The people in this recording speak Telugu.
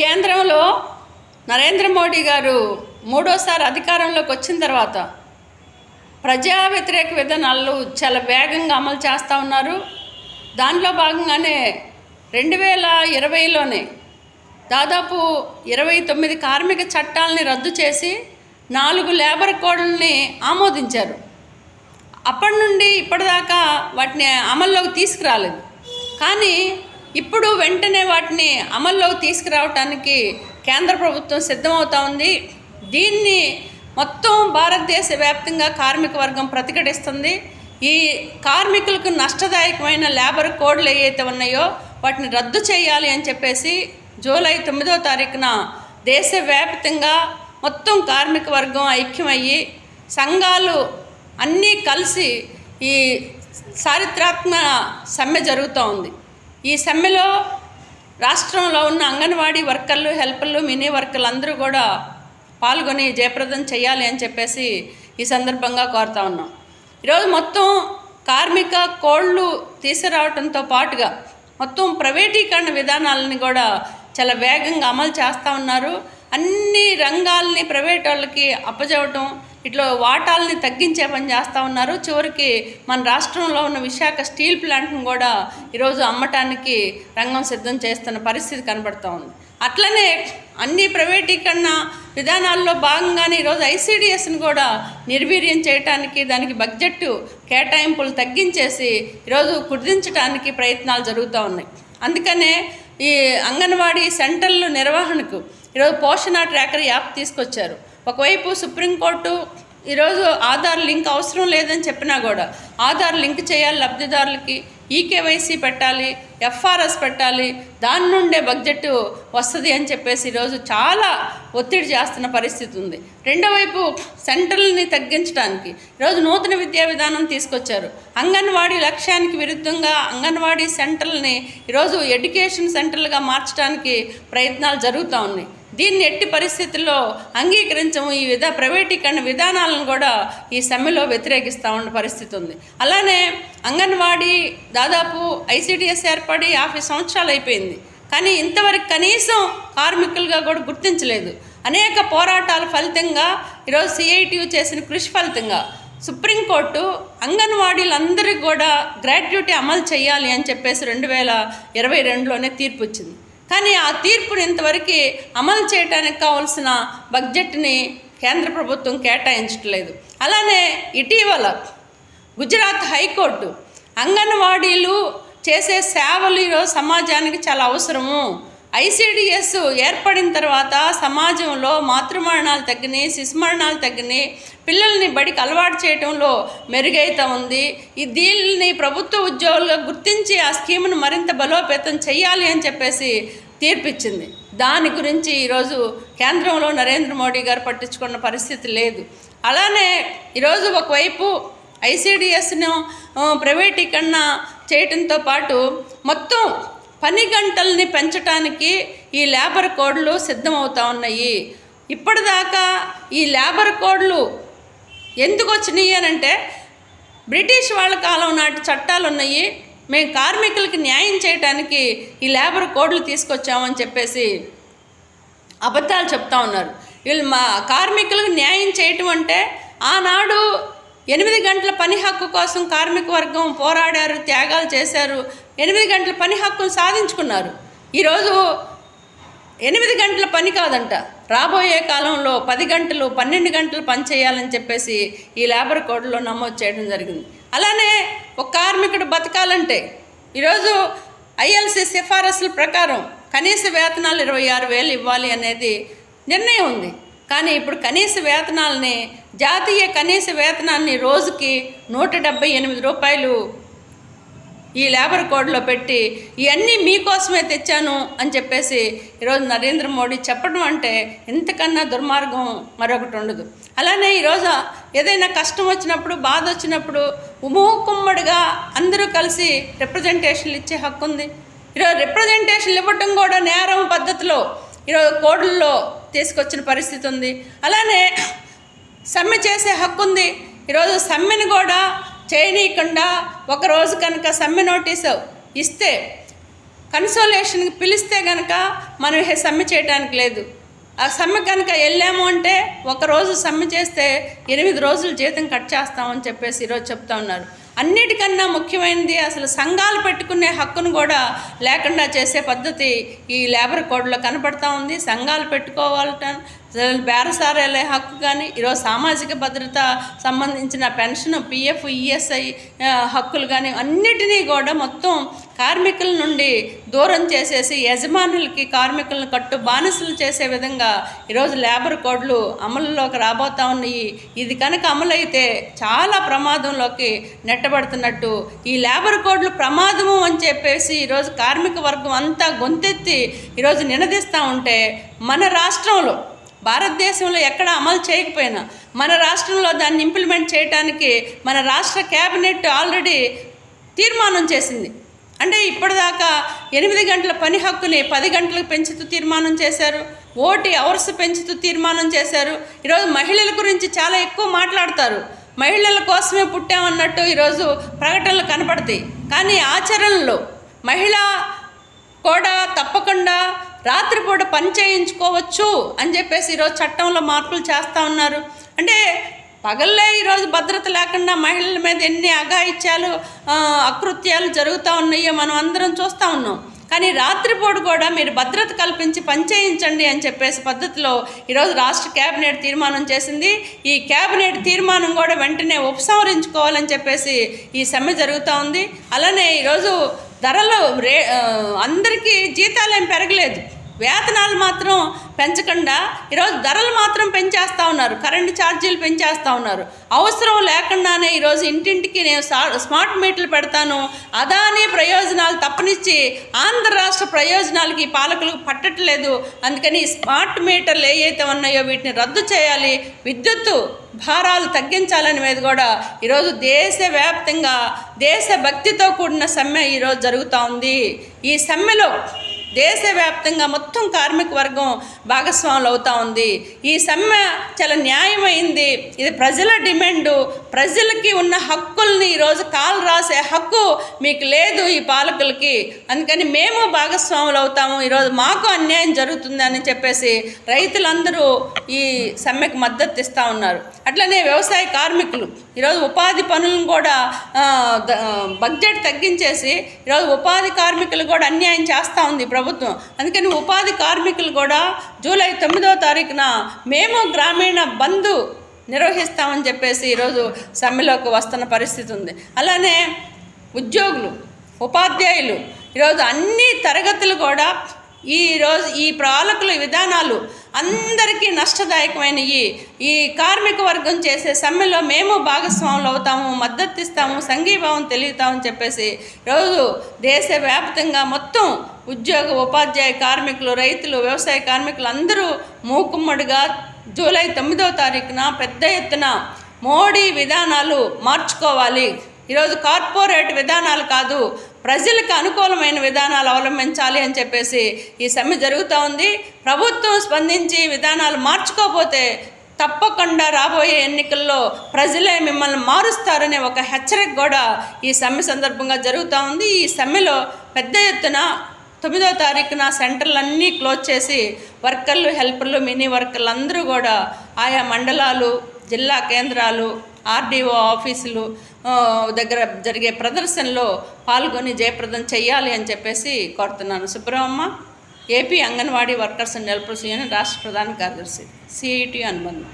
కేంద్రంలో నరేంద్ర మోడీ గారు మూడోసారి అధికారంలోకి వచ్చిన తర్వాత ప్రజా వ్యతిరేక విధానాలు చాలా వేగంగా అమలు చేస్తూ ఉన్నారు. దానిలో భాగంగానే రెండు వేల ఇరవైలోనే దాదాపు ఇరవై తొమ్మిది కార్మిక చట్టాలని రద్దు చేసి నాలుగు లేబర్ కోడ్లని ఆమోదించారు. అప్పటి నుండి ఇప్పటిదాకా వాటిని అమల్లోకి తీసుకురాలేదు. కానీ ఇప్పుడు వెంటనే వాటిని అమల్లోకి తీసుకురావటానికి కేంద్ర ప్రభుత్వం సిద్ధమవుతా ఉంది. దీన్ని మొత్తం భారతదేశ వ్యాప్తంగా కార్మిక వర్గం ప్రతిఘటిస్తుంది. ఈ కార్మికులకు నష్టదాయకమైన లేబర్ కోడ్లు ఏవైతే ఉన్నాయో వాటిని రద్దు చేయాలి అని చెప్పేసి జూలై తొమ్మిదో తారీఖున దేశవ్యాప్తంగా మొత్తం కార్మిక వర్గం ఐక్యమయ్యి సంఘాలు అన్నీ కలిసి ఈ చారిత్రాత్మక సమ్మె జరుగుతూ ఉంది. ఈ సమ్మెలో రాష్ట్రంలో ఉన్న అంగన్వాడీ వర్కర్లు హెల్పర్లు మినీ వర్కర్లు అందరూ కూడా పాల్గొని జయప్రదం చేయాలి అని చెప్పేసి ఈ సందర్భంగా కోరుతా ఉన్నాం. ఈరోజు మొత్తం కార్మిక కోళ్ళు తీసుకురావడంతో పాటుగా మొత్తం ప్రైవేటీకరణ విధానాలని కూడా చాలా వేగంగా అమలు చేస్తూ ఉన్నారు. అన్ని రంగాల్ని ప్రైవేట్ వాళ్ళకి అప్పచెవటం ఇట్లా వాటాలని తగ్గించే పని చేస్తూ ఉన్నారు. చివరికి మన రాష్ట్రంలో ఉన్న విశాఖ స్టీల్ ప్లాంట్ను కూడా ఈరోజు అమ్మటానికి రంగం సిద్ధం చేస్తున్న పరిస్థితి కనబడుతూ ఉంది. అట్లనే అన్ని ప్రైవేటీకరణ విధానాల్లో భాగంగానే ఈరోజు ఐసీడిఎస్ని కూడా నిర్వీర్యం చేయడానికి దానికి బడ్జెట్ కేటాయింపులు తగ్గించేసి ఈరోజు కుదించడానికి ప్రయత్నాలు జరుగుతూ ఉన్నాయి. అందుకనే ఈ అంగన్వాడీ సెంటర్ల నిర్వహణకు ఈరోజు పోషణ ట్రాకర్ యాప్ తీసుకొచ్చారు. ఒకవైపు సుప్రీంకోర్టు ఈరోజు ఆధార్ లింక్ అవసరం లేదని చెప్పినా కూడా ఆధార్ లింక్ చేయాలి లబ్ధిదారులకి ఈకేవైసీ పెట్టాలి ఎఫ్ఆర్ఎస్ పెట్టాలి దాని నుండే బడ్జెట్ వస్తుంది అని చెప్పేసి ఈరోజు చాలా ఒత్తిడి చేస్తున్న పరిస్థితి ఉంది. రెండో వైపు సెంటర్లని తగ్గించడానికి ఈరోజు నూతన విద్యా విధానం తీసుకొచ్చారు. అంగన్వాడీ లక్ష్యానికి విరుద్ధంగా అంగన్వాడీ సెంటర్ని ఈరోజు ఎడ్యుకేషన్ సెంటర్లుగా మార్చడానికి ప్రయత్నాలు జరుగుతూ ఉన్నాయి. దీన్ని ఎట్టి పరిస్థితుల్లో అంగీకరించము. ఈ విధ ప్రైవేటీకరణ విధానాలను కూడా ఈ సమ్మెలో వ్యతిరేకిస్తూ ఉన్న పరిస్థితి ఉంది. అలానే అంగన్వాడీ దాదాపు ఐసీడీఎస్ ఏర్పడి యాభై సంవత్సరాలు అయిపోయింది. కానీ ఇంతవరకు కనీసం కార్మికులుగా కూడా గుర్తించలేదు. అనేక పోరాటాల ఫలితంగా ఈరోజు సిఐటియు చేసిన కృషి ఫలితంగా సుప్రీంకోర్టు అంగన్వాడీలందరికీ కూడా గ్రాట్యుటీ అమలు చేయాలి అని చెప్పేసి రెండు వేల ఇరవై రెండులోనే తీర్పు వచ్చింది కానీ ఆ తీర్పుని ఇంతవరకు అమలు చేయడానికి కావాల్సిన బడ్జెట్ని కేంద్ర ప్రభుత్వం కేటాయించట్లేదు. అలానే ఇటీవల గుజరాత్ హైకోర్టు అంగన్వాడీలు చేసే సేవలు ఈరోజు సమాజానికి చాలా అవసరము. ఐసిడిఎస్ ఏర్పడిన తర్వాత సమాజంలో మాతృమరణాలు తగ్గినాయి శిశుమరణాలు తగ్గినాయి. పిల్లల్ని బడికి అలవాటు చేయడంలో మెరుగైతే ఉంది. ఈ దీనిని ప్రభుత్వ ఉద్యోగులుగా గుర్తించి ఆ స్కీమ్ను మరింత బలోపేతం చేయాలి అని చెప్పేసి తీర్పిచ్చింది. దాని గురించి ఈరోజు కేంద్రంలో నరేంద్ర మోడీ గారు పట్టించుకున్న పరిస్థితి లేదు. అలానే ఈరోజు ఒకవైపు ఐసిడిఎస్ను ప్రైవేటీకరణ చేయటంతో పాటు మొత్తం పని గంటల్ని పెంచడానికి ఈ లేబర్ కోడ్లు సిద్ధమవుతా ఉన్నాయి. ఇప్పటిదాకా ఈ లేబర్ కోడ్లు ఎందుకు వచ్చినాయి అని అంటే బ్రిటిష్ వాళ్ళ కాలం నాటి చట్టాలు ఉన్నాయి. మేము కార్మికులకి న్యాయం చేయడానికి ఈ లేబర్ కోడ్లు తీసుకొచ్చామని చెప్పేసి అబద్ధాలు చెప్తా ఉన్నారు. వీళ్ళు మా కార్మికులకు న్యాయం చేయటం అంటే ఆనాడు ఎనిమిది గంటల పని హక్కు కోసం కార్మిక వర్గం పోరాడారు త్యాగాలు చేశారు. ఎనిమిది గంటల పని హక్కును సాధించుకున్నారు. ఈరోజు ఎనిమిది గంటల పని కాదంట. రాబోయే కాలంలో పది గంటలు పన్నెండు గంటలు పని చేయాలని చెప్పేసి ఈ లేబర్ కోడ్లో నమోదు చేయడం జరిగింది. అలానే ఒక కార్మికుడు బతకాలంటే ఈరోజు ఐఎల్సీ సిఫారసుల ప్రకారం కనీస వేతనాలు ఇరవై ఆరు వేలు ఇవ్వాలి అనేది నిర్ణయం ఉంది. కానీ ఇప్పుడు కనీస వేతనాలని జాతీయ కనీస వేతనాన్ని రోజుకి నూట డెబ్బై ఎనిమిది రూపాయలు ఈ లేబర్ కోడ్లో పెట్టి ఇవన్నీ మీకోసమే తెచ్చాను అని చెప్పేసి ఈరోజు నరేంద్ర మోడీ చెప్పడం అంటే ఇంతకన్నా దుర్మార్గం మరొకటి ఉండదు. అలానే ఈరోజు ఏదైనా కష్టం వచ్చినప్పుడు బాధ వచ్చినప్పుడు ఉమూకుమ్మడిగా అందరూ కలిసి రిప్రజెంటేషన్లు ఇచ్చే హక్కు ఉంది ఈరోజు రిప్రజెంటేషన్లు ఇవ్వటం కూడా నేరం పద్ధతిలో ఈరోజు కోడ్లలో తీసుకొచ్చిన పరిస్థితి ఉంది. అలానే సమ్మె చేసే హక్కు ఉంది. ఈరోజు సమ్మెను కూడా చేయనీయకుండా ఒకరోజు కనుక సమ్మె నోటీసు ఇస్తే కన్సోలేషన్కి పిలిస్తే కనుక మనం సమ్మె చేయడానికి లేదు. ఆ సమ్మె కనుక వెళ్ళాము అంటే ఒక రోజు సమ్మె చేస్తే ఎనిమిది రోజులు జీతం కట్ చేస్తామని చెప్పేసి ఈరోజు చెప్తా ఉన్నారు. అన్నిటికన్నా ముఖ్యమైనది అసలు సంఘాలు పెట్టుకునే హక్కును కూడా లేకుండా చేసే పద్ధతి ఈ లేబర్ కోడ్లో కనపడతా ఉంది. సంఘాలు పెట్టుకోవాలట బేరసారాలే హక్కు కానీ ఈరోజు సామాజిక భద్రత సంబంధించిన పెన్షన్ పిఎఫ్ ఈఎస్ఐ హక్కులు కానీ అన్నిటినీ కూడా మొత్తం కార్మికుల నుండి దూరం చేసేసి యజమానులకి కార్మికులను కట్టు బానిసలు చేసే విధంగా ఈరోజు లేబర్ కోడ్లు అమలులోకి రాబోతా ఉన్నాయి. ఇది కనుక అమలైతే చాలా ప్రమాదంలోకి నెట్టబడుతున్నట్టు. ఈ లేబర్ కోడ్లు ప్రమాదము అని చెప్పేసి ఈరోజు కార్మిక వర్గం అంతా గొంతెత్తి ఈరోజు నినదిస్తూ ఉంటే మన రాష్ట్రంలో భారతదేశంలో ఎక్కడ అమలు చేయకపోయినా మన రాష్ట్రంలో దాన్ని ఇంప్లిమెంట్ చేయడానికి మన రాష్ట్ర క్యాబినెట్ ఆల్రెడీ తీర్మానం చేసింది. అంటే ఇప్పటిదాకా ఎనిమిది గంటల పని హక్కుని పది గంటలకు పెంచుతూ తీర్మానం చేశారు. ఓటీ అవర్స్ పెంచుతూ తీర్మానం చేశారు. ఈరోజు మహిళల గురించి చాలా ఎక్కువ మాట్లాడతారు. మహిళల కోసమే పుట్టామన్నట్టు ఈరోజు ప్రకటనలు కనపడతాయి. కానీ ఆచరణలో మహిళ కూడా తప్పకుండా రాత్రిపూట పని చేయించుకోవచ్చు అని చెప్పేసి ఈరోజు చట్టంలో మార్పులు చేస్తూ ఉన్నారు. అంటే పగల్లే ఈరోజు భద్రత లేకుండా మహిళల మీద ఎన్ని అఘాయిత్యాలు అకృత్యాలు జరుగుతూ ఉన్నాయో మనం అందరం చూస్తూ ఉన్నాం. కానీ రాత్రిపూట కూడా మీరు భద్రత కల్పించి పనిచేయించండి అని చెప్పేసి పద్ధతిలో ఈరోజు రాష్ట్ర కేబినెట్ తీర్మానం చేసింది. ఈ కేబినెట్ తీర్మానం కూడా వెంటనే ఉపసంహరించుకోవాలని చెప్పేసి ఈ సమ్మె జరుగుతూ ఉంది. అలానే ఈరోజు ధరలు రే అందరికీ జీతాలు ఏం పెరగలేదు. వేతనాలు మాత్రం పెంచకుండా ఈరోజు ధరలు మాత్రం పెంచేస్తారు ఉన్నారు. కరెంటు ఛార్జీలు పెంచేస్తూ ఉన్నారు. అవసరం లేకుండానే ఈరోజు ఇంటింటికి నేను సా- స్మార్ట్ మీటర్లు పెడతాను. అదాని ప్రయోజనాలు తప్పనిచ్చి ఆంధ్ర రాష్ట్ర ప్రయోజనాలకి పాలకులకు పట్టట్లేదు. అందుకని స్మార్ట్ మీటర్లు ఏవైతే ఉన్నాయో వీటిని రద్దు చేయాలి. విద్యుత్తు భారాలు తగ్గించాలని మీద కూడా ఈరోజు దేశవ్యాప్తంగా దేశభక్తితో కూడిన సమ్మె ఈరోజు జరుగుతూ ఉంది. ఈ సమ్మెలో దేశవ్యాప్తంగా మొత్తం కార్మిక వర్గం భాగస్వాములు అవుతా ఉంది. ఈ సమ్మె చాలా న్యాయమైంది. ఇది ప్రజల డిమాండు. ప్రజలకి ఉన్న హక్కుల్ని ఈరోజు కాలు రాసే హక్కు మీకు లేదు ఈ పాలకులకి. అందుకని మేము భాగస్వాములు అవుతాము. ఈరోజు మాకు అన్యాయం జరుగుతుంది అని చెప్పేసి రైతులందరూ ఈ సమ్మెకు మద్దతు ఇస్తూ ఉన్నారు. అట్లనే వ్యవసాయ కార్మికులు ఈరోజు ఉపాధి పనులను కూడా బడ్జెట్ తగ్గించేసి ఈరోజు ఉపాధి కార్మికులు కూడా అన్యాయం చేస్తూ ఉంది ప్రభుత్వం. అందుకని ఉపాధి కార్మికులు కూడా జూలై తొమ్మిదవ తారీఖున మేము గ్రామీణ బంధు నిర్వహిస్తామని చెప్పేసి ఈరోజు సమ్మెలోకి వస్తున్న పరిస్థితి ఉంది. అలానే ఉద్యోగులు ఉపాధ్యాయులు ఈరోజు అన్ని తరగతులు కూడా ఈ రోజు ఈ పాలకుల విధానాలు అందరికీ నష్టదాయకమైనవి ఈ కార్మిక వర్గం చేసే సమ్మెలో మేము భాగస్వాములు అవుతాము మద్దతు ఇస్తాము సంఘీభావం తెలియతామని చెప్పేసి రోజు దేశవ్యాప్తంగా మొత్తం ఉద్యోగ ఉపాధ్యాయ కార్మికులు రైతులు వ్యవసాయ కార్మికులు అందరూ మూకుమ్మడిగా జూలై తొమ్మిదో తారీఖున పెద్ద ఎత్తున మోడీ విధానాలు మార్చుకోవాలి. ఈరోజు కార్పొరేట్ విధానాలు కాదు ప్రజలకు అనుకూలమైన విధానాలు అవలంబించాలి అని చెప్పేసి ఈ సమ్మె జరుగుతూ ఉంది. ప్రభుత్వం స్పందించి విధానాలు మార్చుకోకపోతే తప్పకుండా రాబోయే ఎన్నికల్లో ప్రజలే మిమ్మల్ని మారుస్తారనే ఒక హెచ్చరిక కూడా ఈ సమ్మె సందర్భంగా జరుగుతూ ఉంది. ఈ సమ్మెలో పెద్ద ఎత్తున తొమ్మిదో తారీఖున సెంటర్లన్నీ క్లోజ్ చేసి వర్కర్లు హెల్పర్లు మినీ వర్కర్లు అందరూ కూడా ఆయా మండలాలు జిల్లా కేంద్రాలు ఆర్డీఓ ఆఫీసులు దగ్గర జరిగే ప్రదర్శనలో పాల్గొని జయప్రదం చేయాలి అని చెప్పేసి కోరుతున్నాను. Subrahma AP anganwadi workers and helpers union రాష్ట్ర ప్రధాన కార్యదర్శి సిఐటి అనుబంధం